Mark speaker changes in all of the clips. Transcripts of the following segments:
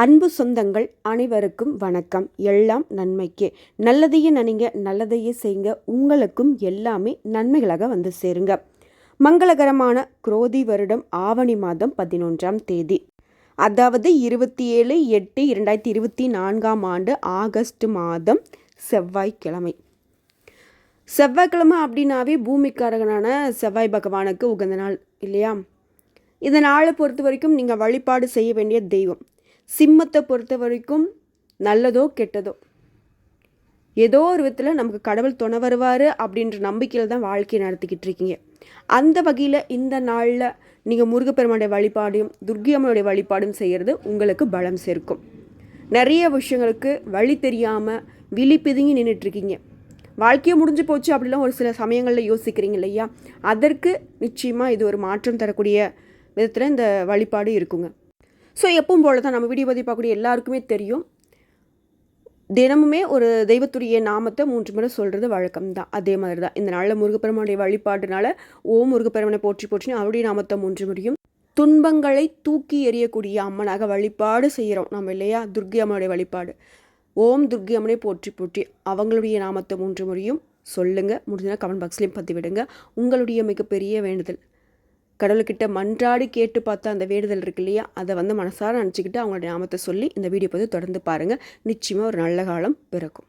Speaker 1: அன்பு சொந்தங்கள் அனைவருக்கும் வணக்கம். எல்லாம் நன்மைக்கே. நல்லதையே நினைங்க நல்லதையே செய்யுங்க உங்களுக்கும் எல்லாமே நன்மைகளாக வந்து சேருங்க. மங்களகரமான குரோதி வருடம் ஆவணி மாதம் பதினொன்றாம் தேதி. அதாவது இருபத்தி ஏழு எட்டு இரண்டாயிரத்தி இருபத்தி நான்காம் ஆண்டு ஆகஸ்ட் மாதம் செவ்வாய்க்கிழமை. செவ்வாய்க்கிழமை அப்படின்னாவே பூமிக்காரகனான செவ்வாய் பகவானுக்கு உகந்த நாள் இல்லையா? இந்த நாளை பொறுத்த வரைக்கும் நீங்கள் வழிபாடு செய்ய வேண்டிய தெய்வம். சிம்மத்தை பொறுத்த வரைக்கும் நல்லதோ கெட்டதோ. ஏதோ ஒரு விதத்தில் நமக்கு கடவுள் துணை வருவார் அப்படின்ற நம்பிக்கையில் தான் வாழ்க்கையை நடத்திக்கிட்டு இருக்கீங்க. அந்த வகையில் இந்த நாளில் நீங்கள் முருகப்பெருமானுடைய வழிபாடையும் துர்க்கி அம்மனுடைய வழிபாடும் செய்கிறது உங்களுக்கு பலம் சேர்க்கும். நிறைய விஷயங்களுக்கு வழி தெரியாமல் விழி பிதுங்கி நின்றுட்டுருக்கீங்க வாழ்க்கையை முடிஞ்சு போச்சு அப்படிலாம் ஒரு சில சமயங்களில் யோசிக்கிறீங்க இல்லையா? அதற்கு நிச்சயமாக இது ஒரு மாற்றம் தரக்கூடிய விதத்தில் இந்த வழிபாடு இருக்குங்க. ஸோ எப்பவும் போல தான் நம்ம வீடியோ பதிவு பார்க்கக்கூடிய எல்லாருக்குமே தெரியும். தினமுமே ஒரு தெய்வத்துடைய நாமத்தை மூன்று முறை சொல்கிறது வழக்கம் தான் அதே மாதிரி தான் இந்த நாளில் முருகப்பெருமானுடைய வழிபாடுனால ஓ முருகப்பெருமனை போற்றி போற்றி அவருடைய நாமத்தை மூன்று முறையும் துன்பங்களை தூக்கி எறியக்கூடிய அம்மனாக வழிபாடு செய்கிறோம் நம்ம இல்லையா? துர்கி அம்மனுடைய வழிபாடு. ஓம் துர்கி அம்மனை போற்றி போற்றி அவங்களுடைய நாமத்தை மூன்று முறையும் சொல்லுங்கள் முடிஞ்சதுன்னா கமெண்ட் பாக்ஸ்லேயும் பற்றி விடுங்க உங்களுடைய மிகப்பெரிய வேண்டுதல். கடவுள்கிட்ட மன்றாடி கேட்டு பார்த்தா அந்த வேண்டுதல் இருக்கு இல்லையா? அதை வந்து மனசார நினச்சிக்கிட்டு அவங்களுடைய நாமத்தை சொல்லி இந்த வீடியோ பற்றி தொடர்ந்து பாருங்கள் நிச்சயமாக ஒரு நல்ல காலம் பிறக்கும்.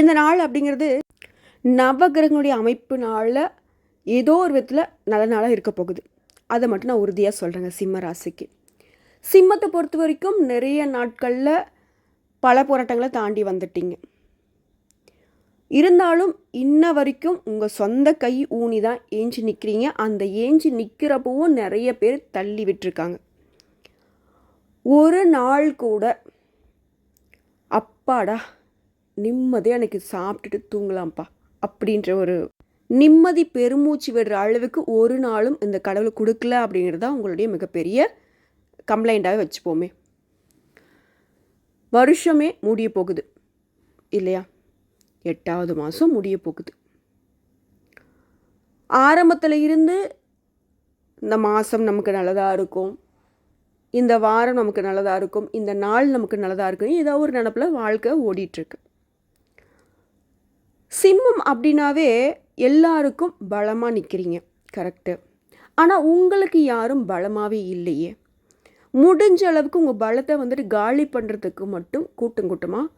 Speaker 1: இந்த நாள் அப்படிங்கிறது நவகிரகங்களுடைய அமைப்பு நாளில் ஏதோ ஒரு விதத்தில் நல்ல நாளாக இருக்க போகுது. அதை மட்டும் நான் உறுதியாக சொல்கிறேங்க சிம்ம ராசிக்கு. சிம்மத்தை பொறுத்த வரைக்கும் நிறைய நாட்களில் பல போராட்டங்களை தாண்டி வந்துட்டீங்க. இருந்தாலும் இன்ன வரைக்கும் உங்கள் சொந்த கை ஊனி தான் ஏஞ்சி நிற்கிறீங்க அந்த ஏஞ்சி நிற்கிறப்பவும் நிறைய பேர் தள்ளி விட்டுருக்காங்க. ஒரு நாள் கூட அப்பாடா நிம்மதியாக எனக்கு சாப்பிட்டுட்டு தூங்கலாம்ப்பா அப்படின்ற ஒரு நிம்மதி பெருமூச்சு விடுற அளவுக்கு ஒரு நாளும் இந்த கடவுளை கொடுக்கல அப்படிங்கிறது தான் உங்களுடைய மிகப்பெரிய கம்ப்ளைண்ட்டாகவே வச்சுப்போமே. வருஷமே முடிய போகுது இல்லையா? எட்டாவது மாதம் முடிய போகுது. ஆரம்பத்தில் இருந்து இந்த மாதம் நமக்கு நல்லதாக இருக்கும். இந்த வாரம் நமக்கு நல்லதாக இருக்கும். இந்த நாள் நமக்கு நல்லதாக இருக்கும் ஏதோ ஒரு நினப்பில் வாழ்க்கை ஓடிட்டுருக்கு. சிம்மம் அப்படின்னாவே எல்லாருக்கும் பலமாக நிற்கிறீங்க கரெக்டு ஆனால் உங்களுக்கு யாரும் பலமாகவே இல்லையே. முடிஞ்ச அளவுக்கு உங்கள் பலத்தை வந்துட்டு காலி பண்ணுறதுக்கு மட்டும் கூட்டம் கூட்டமாக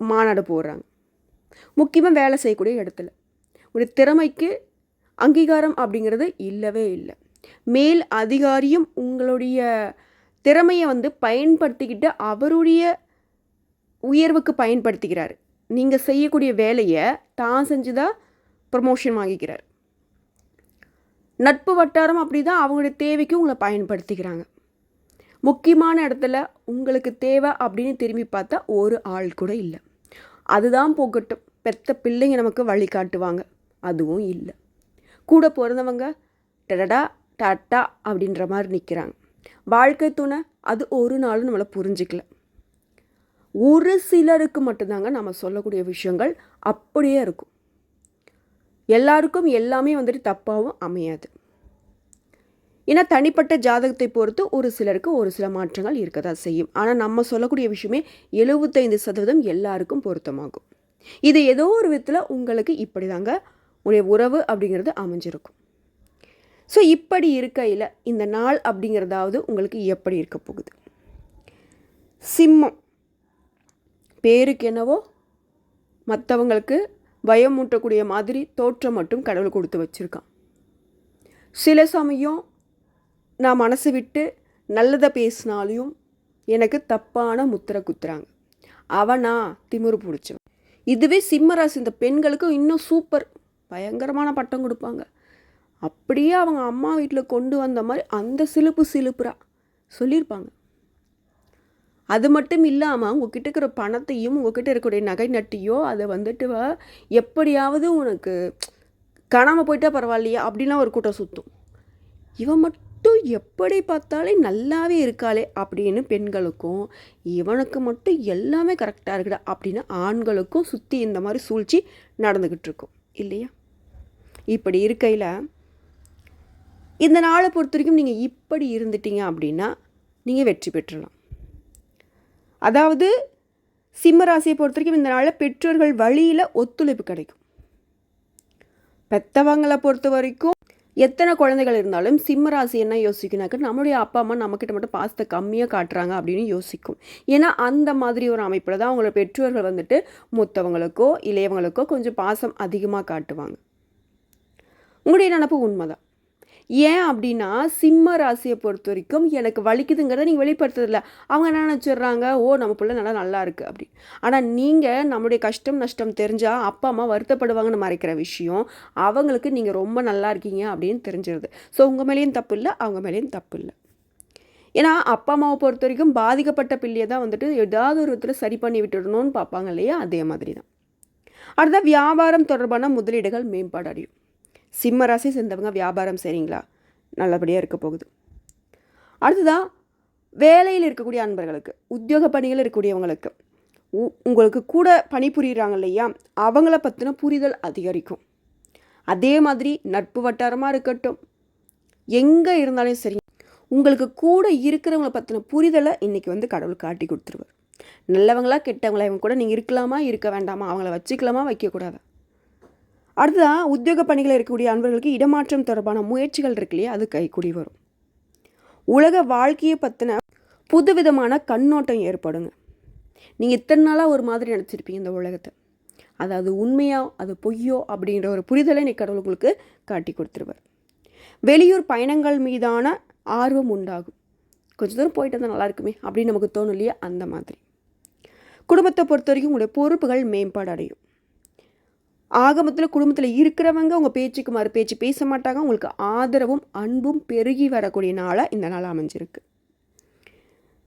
Speaker 1: மாநாடு போடுறாங்க. முக்கியமாக வேலை செய்யக்கூடிய இடத்துல. ஒரு திறமைக்கு அங்கீகாரம் அப்படிங்கிறது இல்லவே இல்லை. மேல் அதிகாரியும் உங்களுடைய திறமையை வந்து பயன்படுத்திக்கிட்டு அவருடைய உயர்வுக்கு பயன்படுத்திக்கிறார். நீங்கள் செய்யக்கூடிய வேலையை தான் செஞ்சு தான் ப்ரமோஷன் வாங்கிக்கிறார். நட்பு வட்டாரம் அப்படி தான் அவங்களுடைய தேவைக்கு உங்களை பயன்படுத்திக்கிறாங்க. முக்கியமான இடத்துல உங்களுக்கு தேவை அப்படின்னு திரும்பி பார்த்தா ஒரு ஆள் கூட இல்லை. அதுதான் போகட்டும். பெத்த பிள்ளைங்க நமக்கு வழி காட்டுவாங்க. அதுவும் இல்லை. கூட பிறந்தவங்க டடடா டாட்டா அப்படின்ற மாதிரி நிற்கிறாங்க வாழ்க்கை துணை அது ஒரு நாளும் நம்மளை புரிஞ்சிக்கல. ஒரு சிலருக்கு மட்டும்தாங்க நம்ம சொல்லக்கூடிய விஷயங்கள் அப்படியே இருக்கும். எல்லாருக்கும் எல்லாமே வந்துட்டு தப்பாகவும் அமையாது. ஏன்னா தனிப்பட்ட ஜாதகத்தை பொறுத்து ஒரு சிலருக்கு ஒரு சில மாற்றங்கள் இருக்க தான் செய்யும். ஆனால் நம்ம சொல்லக்கூடிய விஷயமே எழுபத்தைந்து சதவீதம் எல்லாருக்கும் பொருத்தமாகும். இது ஏதோ ஒரு விதத்தில் உங்களுக்கு இப்படி தாங்க உடைய உறவு அப்படிங்கிறது அமைஞ்சிருக்கும். ஸோ இப்படி இருக்கையில் இந்த நாள் அப்படிங்கிறதாவது உங்களுக்கு எப்படி இருக்க போகுது? சிம்மம். பேருக்கு என்னவோ மற்றவங்களுக்கு பயமூட்டக்கூடிய மாதிரி தோற்றம் மட்டும் கடவுள் கொடுத்து வச்சுருக்கான். சில சமயம் நான் மனசு விட்டு நல்லதை பேசினாலையும் எனக்கு தப்பான முத்திரை குத்துறாங்க. அவனா திமிரு பிடிச்சவன். இதுவே சிம்மராசி இந்த பெண்களுக்கு இன்னும் சூப்பர் பயங்கரமான பட்டம் கொடுப்பாங்க. அப்படியே அவங்க அம்மா வீட்டில் கொண்டு வந்த மாதிரி அந்த சிலுப்பு சிலுப்புறா சொல்லியிருப்பாங்க. அது மட்டும் இல்லாமல் உங்ககிட்ட இருக்கிற பணத்தையும் உங்ககிட்ட இருக்கக்கூடிய நகை நட்டியோ அதை வந்துட்டு எப்படியாவது உனக்கு காணாமல் போயிட்டா பரவாயில்லையா அப்படின்லாம் ஒரு கூட்டம் சுற்றும் இவன் மட்டும் எப்படி பார்த்தாலே நல்லாவே இருக்காளே அப்படின்னு பெண்களுக்கும் இவனுக்கு மட்டும் எல்லாமே கரெக்டாக இருக்குடா அப்படின்னு ஆண்களுக்கும் சுற்றி இந்த மாதிரி சூழ்ச்சி நடந்துக்கிட்டு இருக்கும் இல்லையா? இப்படி இருக்கையில் இந்த நாளை பொறுத்த வரைக்கும் நீங்கள் இப்படி இருந்துட்டீங்க அப்படின்னா நீங்கள் வெற்றி பெற்றலாம் அதாவது சிம்ம ராசியை பொறுத்த வரைக்கும் இந்த நாளில் பெற்றோர்கள் வழியில் ஒத்துழைப்பு கிடைக்கும். பெத்தவங்களை பொறுத்த வரைக்கும் எத்தனை குழந்தைகள் இருந்தாலும் சிம்ம ராசி என்ன யோசிக்குனாக்க நம்மளுடைய அப்பா அம்மா நம்மக்கிட்ட மட்டும் பாசத்தை கம்மியாக காட்டுறாங்க அப்படின்னு யோசிக்கும். ஏன்னா அந்த மாதிரி ஒரு அமைப்பில் தான் அவங்களோட பெற்றோர்கள் வந்துட்டு மூத்தவங்களுக்கோ இளையவங்களுக்கோ கொஞ்சம் பாசம் அதிகமாக காட்டுவாங்க. உங்களுடைய நினப்பு உண்மைதான். ஏன் அப்படின்னா சிம்ம ராசியை பொறுத்த வரைக்கும் எனக்கு வலிக்குதுங்கிறத நீங்கள் வெளிப்படுத்துறதில்ல. அவங்க என்ன நினச்சிடுறாங்க? ஓ நம்ம பிள்ளை நல்லா நல்லா இருக்குது அப்படி ஆனால் நீங்கள் நம்மளுடைய கஷ்டம் நஷ்டம் தெரிஞ்சால் அப்பா அம்மா வருத்தப்படுவாங்கன்னு மறைக்கிற விஷயம் அவங்களுக்கு நீங்கள் ரொம்ப நல்லா இருக்கீங்க அப்படின்னு தெரிஞ்சிருது. ஸோ உங்கள் மேலேயும் தப்பு இல்லை அவங்க மேலேயும் தப்பு இல்லை. ஏன்னா அப்பா அம்மாவை பொறுத்த வரைக்கும் பாதிக்கப்பட்ட பிள்ளையை தான் வந்துட்டு ஏதாவது ஒரு விதத்தில் சரி பண்ணி விட்டுடணும்னு பார்ப்பாங்க இல்லையா? அதே மாதிரி தான் அடுத்த வியாபாரம் தொடர்பான முதலீடுகள் மேம்பாடு அடையும். சிம்ம ராசி சேர்ந்தவங்க வியாபாரம் செய்கிறீங்களா நல்லபடியாக இருக்க போகுது. அடுத்ததான் வேலையில் இருக்கக்கூடிய அன்பர்களுக்கு உத்தியோக பணிகள் இருக்கக்கூடியவங்களுக்கு உ- உங்களுக்கு கூட பணிபுரியுறாங்க இல்லையா? அவங்கள பற்றின புரிதல் அதிகரிக்கும். அதே மாதிரி நட்பு வட்டாரமாக இருக்கட்டும். எங்கே இருந்தாலும் சரி உங்களுக்கு கூட இருக்கிறவங்கள பற்றின புரிதலை இன்றைக்கி வந்து கடவுள் காட்டி கொடுத்துருவார். நல்லவங்களா கெட்டவங்களா இவங்க கூட நீங்கள் இருக்கலாமா இருக்க வேண்டாமா அவங்கள வச்சுக்கலாமா வைக்கக்கூடாதா? அடுத்ததான் உத்தியோக பணிகள் இருக்கக்கூடிய அன்பர்களுக்கு இடமாற்றம் தொடர்பான முயற்சிகள் இருக்கு இல்லையா? அது கைக்கூடி வரும். உலக வாழ்க்கையை பற்றின புதுவிதமான கண்ணோட்டம் ஏற்படுங்க. நீங்கள் இத்தனை நாளாக ஒரு மாதிரி நினச்சிருப்பீங்க இந்த உலகத்தை. அதாவது உண்மையோ அது பொய்யோ அப்படின்ற ஒரு புரிதலை நீ கடவுள் உங்களுக்கு காட்டி கொடுத்துருவார். வெளியூர் பயணங்கள் மீதான ஆர்வம் உண்டாகும். கொஞ்ச தூரம் போயிட்டு வந்தால் நல்லா இருக்குமே அப்படின்னு நமக்கு தோணும் இல்லையா? அந்த மாதிரி. குடும்பத்தை பொறுத்த வரைக்கும் உங்களுடைய பொறுப்புகள் மேம்பாடு அடையும். ஆகமத்தில் குடும்பத்தில் இருக்கிறவங்க உங்கள் பேச்சுக்கு மறு பேச்சு பேச மாட்டாங்க. உங்களுக்கு ஆதரவும் அன்பும் பெருகி வரக்கூடிய நாளாக இந்த நாள் அமைஞ்சிருக்கு.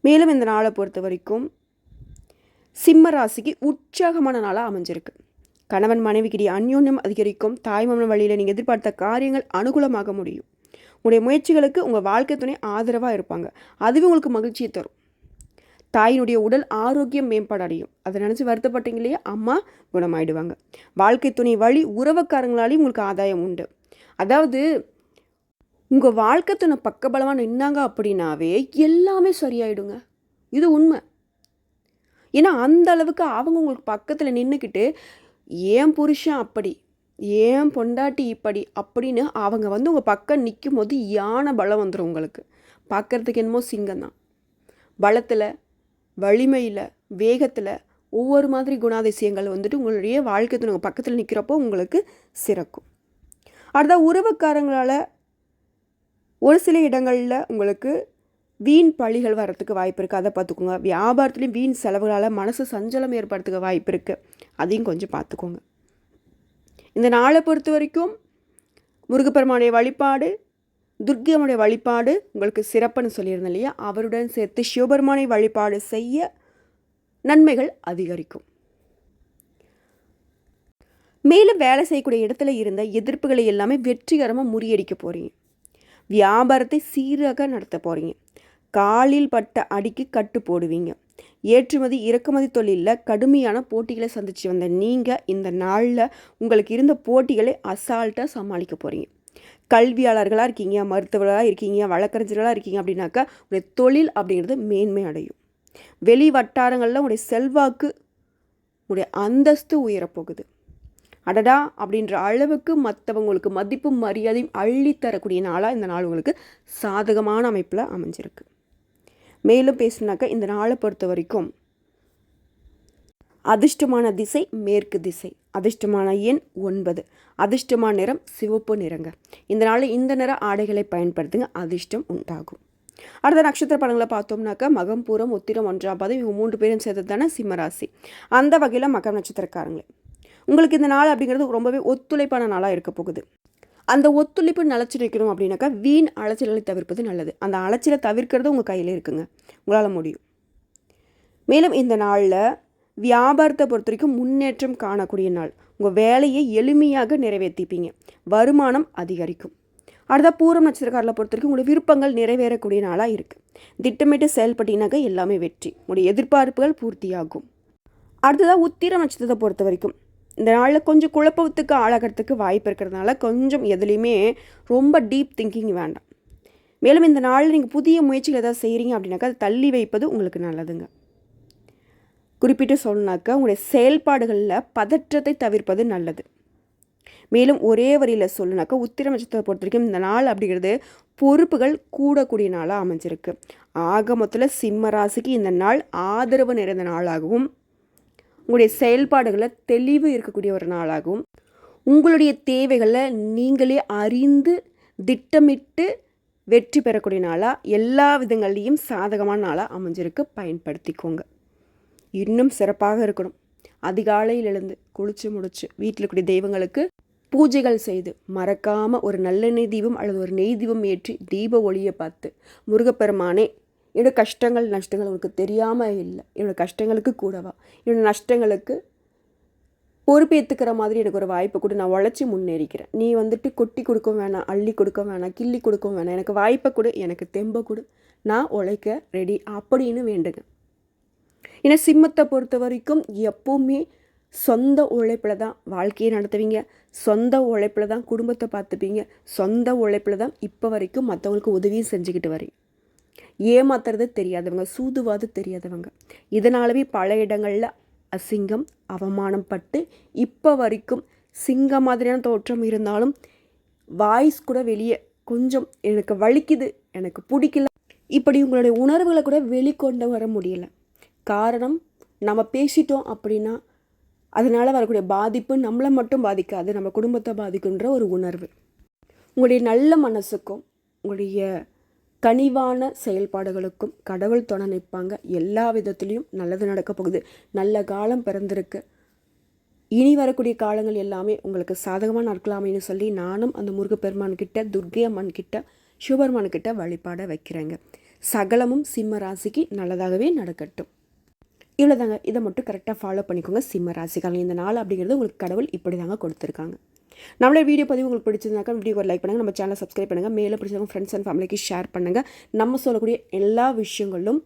Speaker 1: மேலும் இந்த நாளை பொறுத்த வரைக்கும் சிம்ம ராசிக்கு உற்சாகமான நாளாக அமைஞ்சிருக்கு. கணவன் மனைவிக்கிடையே அந்யோன்யம் அதிகரிக்கும். தாய்மாமன் வழியில் நீங்கள் எதிர்பார்த்த காரியங்கள் அனுகூலமாக முடியும். உங்களுடைய முயற்சிகளுக்கு உங்கள் வாழ்க்கை துணை ஆதரவாக இருப்பாங்க. அதுவே உங்களுக்கு மகிழ்ச்சியை தரும். தாயினுடைய உடல் ஆரோக்கியம் மேம்பாடு அடையும். அதை நினச்சி வருத்தப்பட்டீங்க இல்லையா? அம்மா குணமாயிடுவாங்க. வாழ்க்கை துணை வழி உறவுக்காரங்களாலேயும் உங்களுக்கு ஆதாயம் உண்டு. அதாவது உங்கள் வாழ்க்கை துணை பக்கபலமாக நின்னாங்க அப்படின்னாவே எல்லாமே சரியாயிடுங்க. இது உண்மை. ஏன்னா அந்த அளவுக்கு அவங்க உங்களுக்கு பக்கத்தில் நின்றுக்கிட்டு ஏன் புருஷன் அப்படி? ஏன் பொண்டாட்டி இப்படி? அப்படின்னு அவங்க வந்து உங்கள் பக்கம் நிற்கும் போது யானை பலம் வந்துடும் உங்களுக்கு. பார்க்கறதுக்கு என்னமோ சிங்கம் தான் பலத்தில் வலிமையில் வேகத்தில் ஒவ்வொரு மாதிரி குணாதிசயங்கள் வந்துட்டு உங்களுடைய வாழ்க்கை துணை பக்கத்தில் நிற்கிறப்போ உங்களுக்கு சிறக்கும். அடுத்த உறவுக்காரங்களால் ஒரு சில இடங்களில் உங்களுக்கு வீண் பழிகள் வரத்துக்கு வாய்ப்பு இருக்குது அதை பார்த்துக்கோங்க. வியாபாரத்துலேயும் வீண் செலவுகளால் மனசு சஞ்சலம் ஏற்படுறதுக்கு வாய்ப்பு இருக்குது அதையும் கொஞ்சம் பார்த்துக்கோங்க. இந்த நாளை பொறுத்த வரைக்கும் முருகப்பெருமானுடைய வழிபாடு துர்க்கியமுடைய வழிபாடு உங்களுக்கு சிறப்புன்னு சொல்லியிருந்தேன் இல்லையா? அவருடன் சேர்த்து சிவபெருமானை வழிபாடு செய்ய நன்மைகள் அதிகரிக்கும். மேலும் வேலை செய்யக்கூடிய இடத்துல இருந்த எதிர்ப்புகளை எல்லாமே வெற்றிகரமாக முறியடிக்க போகிறீங்க வியாபாரத்தை சீராக நடத்த போகிறீங்க காலில் பட்ட அடிக்கு கட்டு போடுவீங்க. ஏற்றுமதி இறக்குமதி தொழிலில் கடுமையான போட்டிகளை சந்திச்சு வந்த நீங்கள் இந்த நாளில் உங்களுக்கு இருந்த போட்டிகளை அசால்ட்டாக சமாளிக்க போகிறீங்க கல்வியாளர்களாக இருக்கீங்க மருத்துவர்களாக இருக்கீங்க வழக்கறிஞர்களாக இருக்கீங்க அப்படின்னாக்கா உங்களுடைய தொழில் அப்படிங்கிறது மேன்மை அடையும். வெளி வட்டாரங்களில் உங்களுடைய செல்வாக்கு உங்களுடைய அந்தஸ்து உயரப்போகுது அடடா! அப்படின்ற அளவுக்கு மற்றவங்களுக்கு மதிப்பும் மரியாதையும் அள்ளித்தரக்கூடிய நாளாக இந்த நாள் உங்களுக்கு சாதகமான அமைப்பில் அமைஞ்சிருக்கு. மேலும் பேசுனாக்கா இந்த நாளை பொறுத்த வரைக்கும் அதிர்ஷ்டமான திசை மேற்கு திசை. அதிர்ஷ்டமான எண் ஒன்பது. அதிர்ஷ்டமான நிறம் சிவப்பு நிறங்க. இந்த நாளில் இந்த நிற ஆடைகளை பயன்படுத்துங்க அதிர்ஷ்டம் உண்டாகும். அடுத்த நட்சத்திர படங்களை பார்த்தோம்னாக்கா மகம் பூரம் உத்திரம் ஒன்றாம் பாதம் இவங்க மூன்று பேரும் சேர்ந்தது தானே சிம்மராசி. அந்த வகையில் மகம் நட்சத்திரக்காரங்களே உங்களுக்கு இந்த நாள் அப்படிங்கிறது ரொம்பவே ஒத்துழைப்பான நாளாக இருக்க போகுது. அந்த ஒத்துழைப்பு நிலச்சிருக்கணும் அப்படின்னாக்கா வீண் அலைச்சல்களை தவிர்ப்பது நல்லது. அந்த அலைச்சலை தவிர்க்கிறது உங்கள் கையில் இருக்குங்க. உங்களால் முடியும். மேலும் இந்த நாளில் வியாபாரத்தை பொறுத்த வரைக்கும் முன்னேற்றம் காணக்கூடிய நாள். உங்கள் வேலையை எளிமையாக நிறைவேற்றிப்பீங்க வருமானம் அதிகரிக்கும். அடுத்த பூரம் நட்சத்திரக்காரில் பொறுத்த வரைக்கும் உங்களுடைய விருப்பங்கள் நிறைவேறக்கூடிய நாளாக இருக்குது திட்டமிட்டு செயல்பட்டீங்கன்னாக்கா எல்லாமே வெற்றி. உங்களுடைய எதிர்பார்ப்புகள் பூர்த்தியாகும். அடுத்ததாக உத்திர நட்சத்திரத்தை பொறுத்த வரைக்கும் இந்த நாளில் கொஞ்சம் குழப்பத்துக்கு ஆளாகிறதுக்கு வாய்ப்பு இருக்கிறதுனால கொஞ்சம் எதுலேயுமே ரொம்ப டீப் திங்கிங் வேண்டாம். மேலும் இந்த நாளில் நீங்கள் புதிய முயற்சிகள் ஏதாவது செய்கிறீங்க அப்படின்னாக்கா அதை தள்ளி வைப்பது உங்களுக்கு நல்லதுங்க. குறிப்பிட்டு சொல்லணுனாக்கா உங்களுடைய செயல்பாடுகளில் பதற்றத்தை தவிர்ப்பது நல்லது. மேலும் ஒரே வரியில் சொல்லுனாக்கா உத்திர நட்சத்திரத்தை பொறுத்த வரைக்கும் இந்த நாள் அப்படிங்கிறது பொறுப்புகள் கூடக்கூடிய நாளாக அமைஞ்சிருக்கு. ஆக மொத்தத்தில் சிம்ம ராசிக்கு இந்த நாள் ஆதரவு நிறைந்த நாளாகவும் உங்களுடைய செயல்பாடுகளில் தெளிவு இருக்கக்கூடிய ஒரு நாளாகவும் உங்களுடைய தேவைகளை நீங்களே அறிந்து திட்டமிட்டு வெற்றி பெறக்கூடிய நாளாக எல்லா விதங்கள்லேயும் சாதகமான நாளாக அமைஞ்சிருக்கு. பயன்படுத்திக்கோங்க. இன்னும் சிறப்பாக இருக்கணும். அதிகாலையில் எழுந்து குளிச்சு முடிச்சு வீட்டில் கூடிய தெய்வங்களுக்கு பூஜைகள் செய்து மறக்காமல் ஒரு நல்லெண்ணெய் தீபம் அல்லது ஒரு நெய் தீபம் ஏற்றி தீப ஒளியை பார்த்து முருகப்பெருமானே என்னோடய கஷ்டங்கள் நஷ்டங்கள் உனக்கு தெரியாமல் இல்லை. என்னோடய கஷ்டங்களுக்கு கூடவா? என்னோடய நஷ்டங்களுக்கு பொறுப்பேற்றுக்கிற மாதிரி எனக்கு ஒரு வாய்ப்பு கூட. நான் உழைச்சி முன்னேறிக்கிறேன். நீ வந்துட்டு கொட்டி கொடுக்க வேணாம் அள்ளி கொடுக்க வேணாம் கிள்ளி கொடுக்க வேணாம். எனக்கு வாய்ப்பை கொடு எனக்கு தெம்ப கொடு. நான் உழைக்க ரெடி அப்படின்னு வேண்டுங்க. ஏன்னா சிம்மத்தை பொறுத்த வரைக்கும் எப்போவுமே சொந்த உழைப்பில் தான் வாழ்க்கையை நடத்துவீங்க. சொந்த உழைப்பில் தான் குடும்பத்தை பார்த்துப்பீங்க. சொந்த உழைப்பில் தான் இப்போ வரைக்கும் மற்றவங்களுக்கு உதவியும் செஞ்சுக்கிட்டு வரீங்க. ஏமாத்துறது தெரியாதவங்க சூதுவாது தெரியாதவங்க. இதனாலவே பல இடங்களில் அசிங்கம் அவமானம் பட்டு இப்போ வரைக்கும் சிங்கம் மாதிரியான தோற்றம் இருந்தாலும் வாய்ஸ் கூட வெளியே கொஞ்சம் எனக்கு வலிக்குது எனக்கு பிடிக்கல. இப்படி உங்களுடைய உணர்வுகளை கூட வெளிக்கொண்டு வர முடியல. காரணம் நம்ம பேசிட்டோம் அப்படின்னா அதனால் வரக்கூடிய பாதிப்பு நம்மளை மட்டும் பாதிக்காது நம்ம குடும்பத்தை பாதிக்குன்ற ஒரு உணர்வு. உங்களுடைய நல்ல மனசுக்கும் உங்களுடைய கனிவான செயல்பாடுகளுக்கும் கடவுள் துணை நிற்பாங்க. எல்லா விதத்துலேயும் நல்லது நடக்க போகுது. நல்ல காலம் பிறந்திருக்கு. இனி வரக்கூடிய காலங்கள் எல்லாமே உங்களுக்கு சாதகமாக நடக்கலாமேன்னு சொல்லி நானும் அந்த முருகப்பெருமான் கிட்ட துர்கை அம்மன் கிட்ட சிவபெருமான் கிட்ட வழிபாட வைக்கிறேங்க. சகலமும் சிம்ம ராசிக்கு நல்லதாகவே நடக்கட்டும். இவ்வளோதாங்க இதை மட்டும் கரெக்டாக ஃபாலோ பண்ணிக்கோங்க. சிம்ம ராசிக்காரங்க இந்த நாள் அப்படிங்கிறது உங்களுக்கு கடவுள் இப்படி தாங்க கொடுத்துருக்காங்க. நம்மளோட வீடியோ பதிவு உங்களுக்கு பிடிச்சிருந்தாக்கா வீடியோ லைக் பண்ணுங்கள் நம்ம சேனலை சப்ஸ்கிரைப் பண்ணுங்கள் மேலே பிடிச்சவங்க ஃப்ரெண்ட்ஸ் அண்ட் ஃபேமிலிக்கு ஷேர் பண்ணுங்கள் நம்ம சொல்லக்கூடிய எல்லா விஷயங்களும்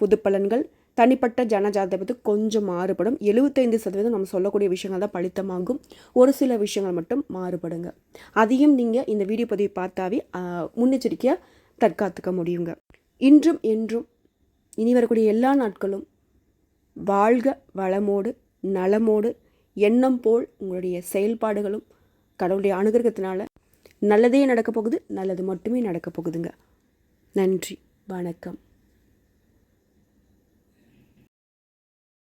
Speaker 1: புது பலன்கள் தனிப்பட்ட ஜனஜாதத்தை பற்றி கொஞ்சம் மாறுபடும். எழுபத்தைந்து சதவீதம் நம்ம சொல்லக்கூடிய விஷயங்கள் தான் பழித்தமாகும் ஒரு சில விஷயங்கள் மட்டும் மாறுபடுங்க. அதையும் நீங்கள் இந்த வீடியோ பதிவு பார்த்தாவே முன்னெச்சரிக்கையாக தற்காத்துக்க முடியுங்க. இன்றும் என்றும் இனி வரக்கூடிய எல்லா நாட்களும் வாழ்க வளமோடு நலமோடு எண்ணம் போல் உங்களுடைய செயல்பாடுகளும் கடவுளுடைய அனுகிரகத்தினால நல்லதே நடக்க போகுது நல்லது மட்டுமே நடக்க போகுதுங்க. நன்றி வணக்கம்.